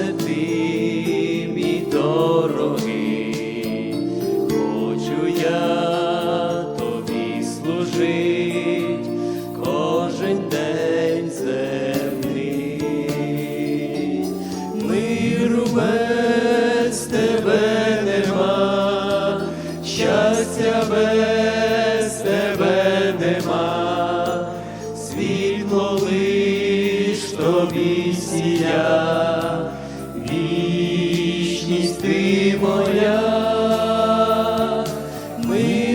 це ти, мій дорогий, хочу я тобі служить кожен день земний, миру без тебе нема, щастя без тебе нема, світло. Ты моя. мы...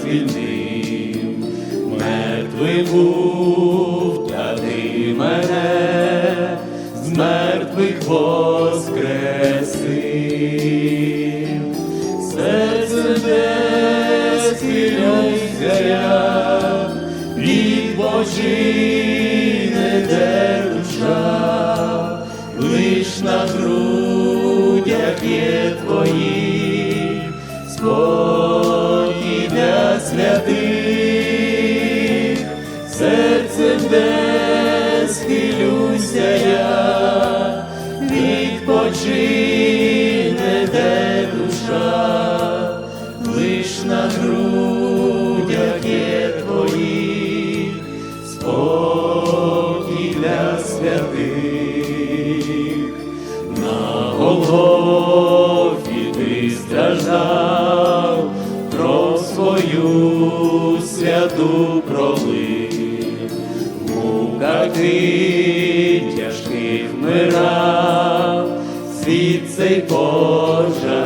звільнив, мертвий був, та ти мене з мертвих воскресив. Серце де схилюся я, відпочине де душа, лиш на грудях є твої, святих, серцем де схилюся я, відпочине де душа, лиш на грудях є твоїх, спокій для святих, на Голгофі ти страждав, святу пролив, мука ти тяжких мирав, світ цей пожалів.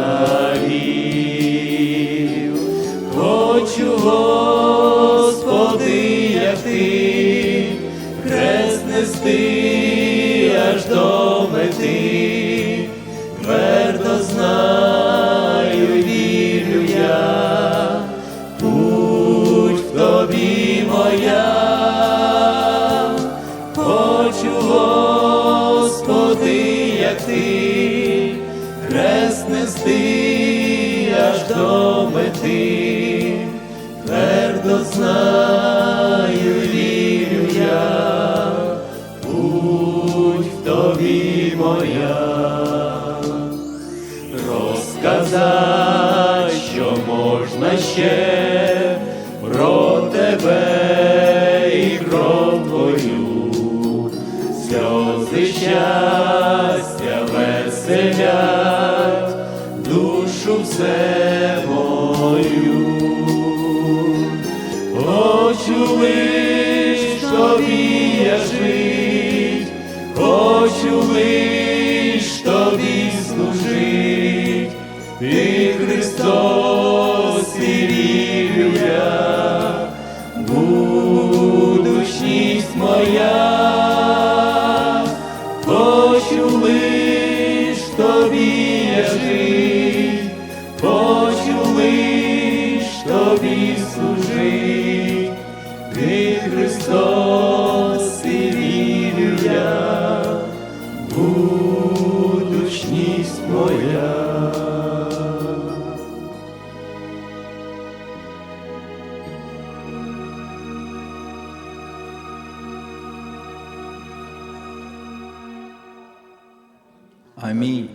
Ти, хрест нести аж до мети, твердо знаю, вірю я, путь в тобі моя. Розказати, що можна ще про тебе і кров твою, сльози веселять душу все мою. Хочу лиш тобі я жить, хочу лиш тобі служить, ти Христос і вірю я, тобі служить, ти Христос і вірю я, будучність моя. Амінь.